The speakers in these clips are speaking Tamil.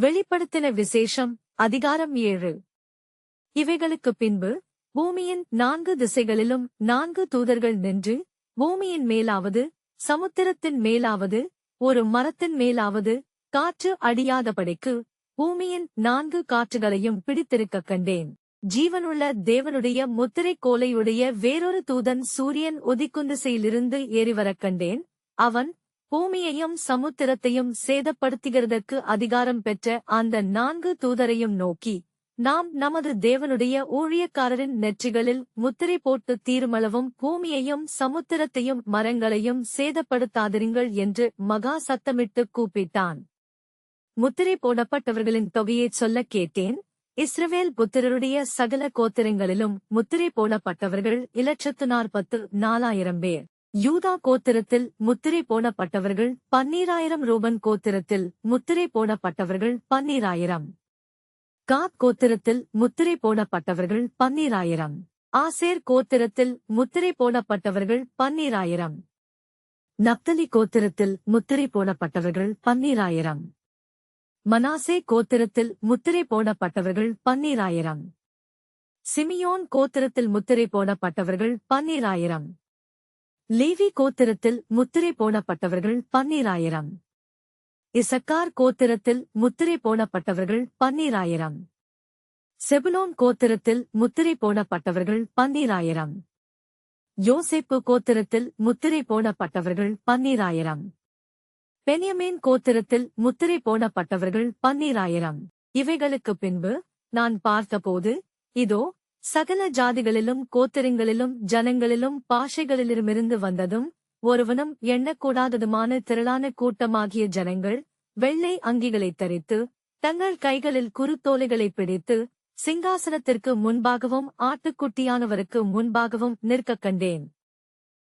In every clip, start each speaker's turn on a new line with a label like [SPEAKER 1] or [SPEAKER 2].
[SPEAKER 1] வெளிப்படுத்தின விசேஷம் அதிகாரம் ஏழு. இவைகளுக்குப் பின்பு பூமியின் நான்கு திசைகளிலும் நான்கு தூதர்கள் நின்று பூமியின் மேலாவது சமுத்திரத்தின் மேலாவது ஒரு மரத்தின் மேலாவது காற்று அடியாதபடிக்கு பூமியின் நான்கு காற்றுகளையும் பிடித்திருக்கக் கண்டேன். ஜீவனுள்ள தேவனுடைய முத்திரை கோலையுடைய வேறொரு தூதன் சூரியன் ஒதிக்குந்திசையிலிருந்து ஏறிவரக் கண்டேன். அவன் பூமியையும் சமுத்திரத்தையும் சேதப்படுத்துகிறதற்கு அதிகாரம் பெற்ற அந்த நான்கு தூதரையும் நோக்கி நாம் நமது தேவனுடைய ஊழியக்காரரின் நெற்றிகளில் முத்திரை போட்டு தீருமளவும் பூமியையும் சமுத்திரத்தையும் மரங்களையும் சேதப்படுத்தாதிருங்கள் என்று மகா சத்தமிட்டு கூப்பிட்டான். முத்திரை போடப்பட்டவர்களின் தொகையைச் சொல்லக் கேட்டேன். இஸ்ரவேல் புத்திரருடைய சகல கோத்திரங்களிலும் முத்திரை போடப்பட்டவர்கள் இலட்சத்து நாற்பத்து நாலாயிரம் பேர். யூதா கோத்திரத்தில் முத்திரை போடப்பட்டவர்கள் பன்னீராயிரம் ரூபன் கோத்திரத்தில் முத்திரை போடப்பட்டவர்கள் பன்னீராயிரம். காத் கோத்திரத்தில் முத்திரை போடப்பட்டவர்கள் பன்னீராயிரம். ஆசேர் கோத்திரத்தில் முத்திரை போடப்பட்டவர்கள் பன்னீராயிரம். நப்தலி கோத்திரத்தில் முத்திரை போடப்பட்டவர்கள் பன்னீராயிரம். மனாசே கோத்திரத்தில் முத்திரை போடப்பட்டவர்கள் பன்னீராயிரம். சிமியோன் கோத்திரத்தில் முத்திரை போடப்பட்டவர்கள் பன்னீராயிரம். லேவி கோத்திரத்தில் முத்திரை போனப்பட்டவர்கள் பன்னீராயிரம். இசக்கார் கோத்திரத்தில் முத்திரை போனப்பட்டவர்கள் பன்னீராயிரம். செபுலோன் கோத்திரத்தில் முத்திரை போனப்பட்டவர்கள் பன்னீராயிரம். யோசேப்பு கோத்திரத்தில் முத்திரை போனப்பட்டவர்கள் பன்னீராயிரம். பெனியமேன் கோத்திரத்தில் முத்திரை போனப்பட்டவர்கள் பன்னீராயிரம். இவைகளுக்குப் பின்பு நான் பார்த்தபோது இதோ சகல ஜாதிகளிலும் கோத்திரங்களிலும் ஜனங்களிலும் பாஷைகளிலுமிருந்து வந்ததும் ஒருவனும் எண்ணக்கூடாததுமான திரளான கூட்டமாகிய ஜனங்கள் வெள்ளை அங்கிகளைத் தரித்து தங்கள் கைகளில் குறுத்தோலைகளை பிடித்து சிங்காசனத்திற்கு முன்பாகவும் ஆட்டுக்குட்டியானவருக்கு முன்பாகவும் நிற்கக் கண்டேன்.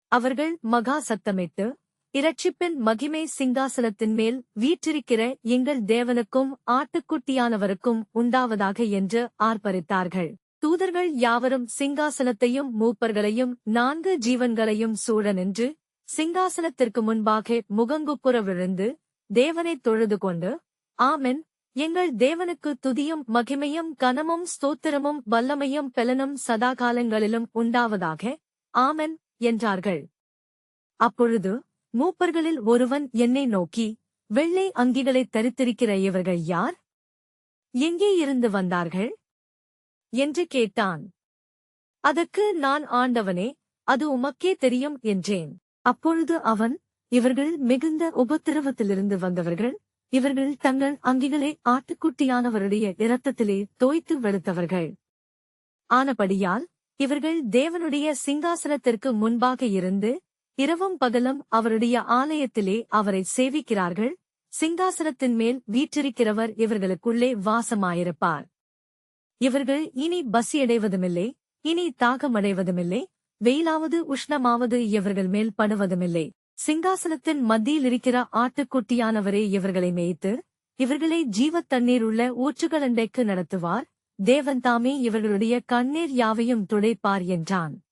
[SPEAKER 1] அவர்கள் மகா சத்தமிட்டு இரட்சிப்பின் மகிமை சிங்காசனத்தின் மேல் வீற்றிருக்கிற எங்கள் தேவனுக்கும் ஆட்டுக்குட்டியானவருக்கும் உண்டாவதாக என்று ஆர்ப்பரித்தார்கள். தூதர்கள் யாவரும் சிங்காசனத்தையும் மூப்பர்களையும் நான்கு ஜீவன்களையும் சூழ நின்று சிங்காசனத்திற்கு முன்பாக முகங்குப்புற விழுந்து தேவனைத் தொழுது கொண்டு ஆமென். எங்கள் தேவனுக்கு துதியும் மகிமையும் கனமும் ஸ்தோத்திரமும் வல்லமையும் பெலனும் சதாகாலங்களிலும் உண்டாவதாக ஆமென் என்றார்கள். அப்பொழுது மூப்பர்களில் ஒருவன் என்னை நோக்கி வெள்ளை அங்கிகளைத் தரித்திருக்கிற இவர்கள் யார்? எங்கே இருந்து வந்தார்கள்? என்று கேட்டான். அதற்கு நான் ஆண்டவனே அது உமக்கே தெரியும் என்றேன். அப்பொழுது அவன் இவர்கள் மிகுந்த உபத்திரவத்திலிருந்து வந்தவர்கள் இவர்கள் தங்கள் அங்கிகளை ஆட்டுக்குட்டியானவருடைய இரத்தத்திலே தோய்த்து வெளுத்தவர்கள். ஆனபடியால் இவர்கள் தேவனுடைய சிங்காசனத்திற்கு முன்பாக இருந்து இரவும் பகலும் அவருடைய ஆலயத்திலே அவரை சேவிக்கிறார்கள். சிங்காசனத்தின் மேல் வீற்றிருக்கிறவர் இவர்களுக்குள்ளே வாசமாயிருப்பார். இவர்கள் இனி பசியடைவதுமில்லை இனி தாகமடைவதுமில்லை வெயிலாவது உஷ்ணமாவது இவர்கள் மேல் படுவதுமில்லை. சிங்காசனத்தின் மத்தியில் இருக்கிற ஆட்டுக்குட்டியானவரே இவர்களை மேய்த்து இவர்களை ஜீவத் தண்ணீர் உள்ள ஊற்றுகளண்டைக்கு நடத்துவார் தேவன் தாமே இவர்களுடைய கண்ணீர் யாவையும் துடைப்பார் என்றான்.